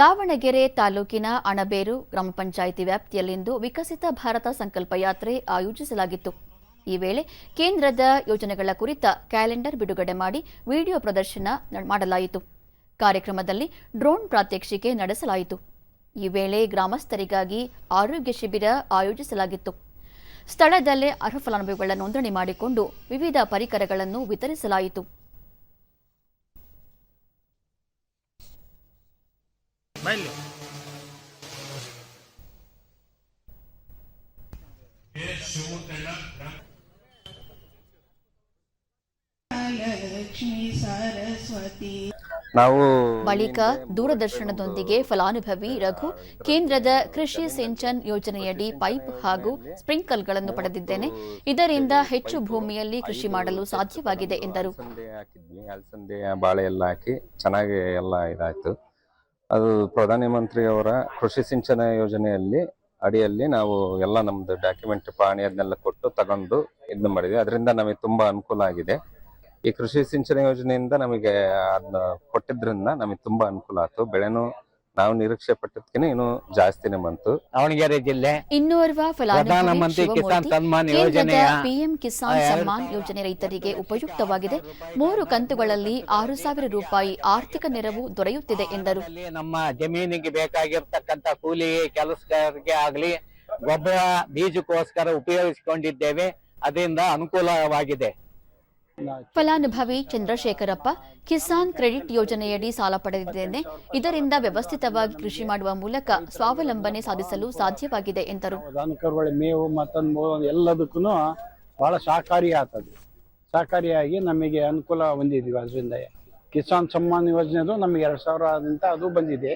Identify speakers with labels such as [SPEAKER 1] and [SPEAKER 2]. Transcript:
[SPEAKER 1] ದಾವಣಗೆರೆ ತಾಲೂಕಿನ ಅಣಬೇರು ಗ್ರಾಮ ಪಂಚಾಯಿತಿ ವ್ಯಾಪ್ತಿಯಲ್ಲಿಂದು ವಿಕಸಿತ ಭಾರತ ಸಂಕಲ್ಪ ಯಾತ್ರೆ ಆಯೋಜಿಸಲಾಗಿತ್ತು. ಈ ವೇಳೆ ಕೇಂದ್ರದ ಯೋಜನೆಗಳ ಕುರಿತ ಕ್ಯಾಲೆಂಡರ್ ಬಿಡುಗಡೆ ಮಾಡಿ ವಿಡಿಯೋ ಪ್ರದರ್ಶನ ಮಾಡಲಾಯಿತು. ಕಾರ್ಯಕ್ರಮದಲ್ಲಿ ಡ್ರೋನ್ ಪ್ರಾತ್ಯಕ್ಷಿಕೆ ನಡೆಸಲಾಯಿತು. ಈ ವೇಳೆ ಗ್ರಾಮಸ್ಥರಿಗಾಗಿ ಆರೋಗ್ಯ ಶಿಬಿರ ಆಯೋಜಿಸಲಾಗಿತ್ತು. ಸ್ಥಳದಲ್ಲೇ ಅರ್ಹ ಫಲಾನುಭವಿಗಳ ನೋಂದಣಿ ಮಾಡಿಕೊಂಡು ವಿವಿಧ ಪರಿಕರಗಳನ್ನು ವಿತರಿಸಲಾಯಿತು.
[SPEAKER 2] ಬೈಲಿ
[SPEAKER 3] ಸರಸ್ವತಿ.
[SPEAKER 4] ನಾವು
[SPEAKER 1] ಬಳಿಕ ದೂರದರ್ಶನದೊಂದಿಗೆ ಫಲಾನುಭವಿ ರಘು ಕೇಂದ್ರದ ಕೃಷಿ ಸಿಂಚನ್ ಯೋಜನೆಯಡಿ ಪೈಪ್ ಹಾಗೂ ಸ್ಪ್ರಿಂಕಲ್ಗಳನ್ನು ಪಡೆದಿದ್ದೇನೆ. ಇದರಿಂದ ಹೆಚ್ಚು ಭೂಮಿಯಲ್ಲಿ ಕೃಷಿ ಮಾಡಲು ಸಾಧ್ಯವಾಗಿದೆ ಎಂದರು.
[SPEAKER 4] ಅಲಸಂದೆ ಹಾಕಿದ್ವಿ. ಅಲಸಂದೆ ಬಾಳೆ ಎಲ್ಲ ಹಾಕಿ ಚೆನ್ನಾಗಿ ಎಲ್ಲ ಇದಾಯ್ತು. ಅದು ಪ್ರಧಾನಿ ಮಂತ್ರಿ ಅವರ ಕೃಷಿ ಸಿಂಚನ ಯೋಜನೆಯಲ್ಲಿ ಅಡಿಯಲ್ಲಿ ನಾವು ಎಲ್ಲ ನಮ್ದು ಡಾಕ್ಯುಮೆಂಟ್ ಪಾಣಿ ಅದನ್ನೆಲ್ಲ ಕೊಟ್ಟು ತಗೊಂಡು ಇದನ್ನ ಮಾಡಿದ್ವಿ. ಅದರಿಂದ ನಮಗೆ ತುಂಬಾ ಅನುಕೂಲ ಆಗಿದೆ. ಈ ಕೃಷಿ ಸಿಂಚನ ಯೋಜನೆಯಿಂದ ನಮಗೆ ಅದನ್ನ ಕೊಟ್ಟಿದ್ರಿಂದ ನಮಗೆ ತುಂಬಾ ಅನುಕೂಲ ಆಯ್ತು. ಬೆಳೆನೂ ನಾವು ನಿರೀಕ್ಷೆ ಪಟ್ಟಿದ್ಕಿನ ಇನ್ನು ಜಾಸ್ತಿನೇ ಬಂತು.
[SPEAKER 5] ದಾವಣಗೆರೆ ಜಿಲ್ಲೆ
[SPEAKER 1] ಇನ್ನೋರ್ವ ಫಲಾನುಭವಿ
[SPEAKER 5] ಪ್ರಧಾನಮಂತ್ರಿ ಕಿಸಾನ್ ಸನ್ಮಾನ್ ಯೋಜನೆಯ
[SPEAKER 1] ಪಿಎಂ ಕಿಸಾನ್ ಸನ್ಮಾನ್ ಯೋಜನೆ ರೈತರಿಗೆ ಉಪಯುಕ್ತವಾಗಿದೆ. ಮೂರು ಕಂತುಗಳಲ್ಲಿ ಆರು ಸಾವಿರ ರೂಪಾಯಿ ಆರ್ಥಿಕ ನೆರವು ದೊರೆಯುತ್ತಿದೆ ಎಂದರು.
[SPEAKER 5] ನಮ್ಮ ಜಮೀನಿಗೆ ಬೇಕಾಗಿರ್ತಕ್ಕಂಥ ಕೂಲಿ ಕೆಲಸಗಾರರಿಗೆ ಆಗ್ಲಿ ಗೊಬ್ಬರ ಬೀಜಕ್ಕೋಸ್ಕರ ಉಪಯೋಗಿಸಿಕೊಂಡಿದ್ದೇವೆ. ಅದರಿಂದ ಅನುಕೂಲವಾಗಿದೆ.
[SPEAKER 1] ಫಲಾನುಭವಿ ಚಂದ್ರಶೇಖರಪ್ಪ ಕಿಸಾನ್ ಕ್ರೆಡಿಟ್ ಯೋಜನೆಯಡಿ ಸಾಲ ಪಡೆದಿದ್ದೇನೆ. ಇದರಿಂದ ವ್ಯವಸ್ಥಿತವಾಗಿ ಕೃಷಿ ಮಾಡುವ ಮೂಲಕ ಸ್ವಾವಲಂಬನೆ ಸಾಧಿಸಲು ಸಾಧ್ಯವಾಗಿದೆ, ಎಂದರು.
[SPEAKER 6] ಮೇವು ಎಲ್ಲದಕ್ಕೂ ಬಹಳ ಸಹಕಾರಿ ಆಗ್ತದೆ. ಸಹಕಾರಿಯಾಗಿ ನಮಗೆ ಅನುಕೂಲ ಹೊಂದಿದ್ದೀವಿ ಅದರಿಂದ ಕಿಸಾನ್ ಸಮ್ಮಾನ್ ಯೋಜನೆದು ನಮಗೆ ಎರಡು ಸಾವಿರದಿಂದ ಅದು ಬಂದಿದೆ.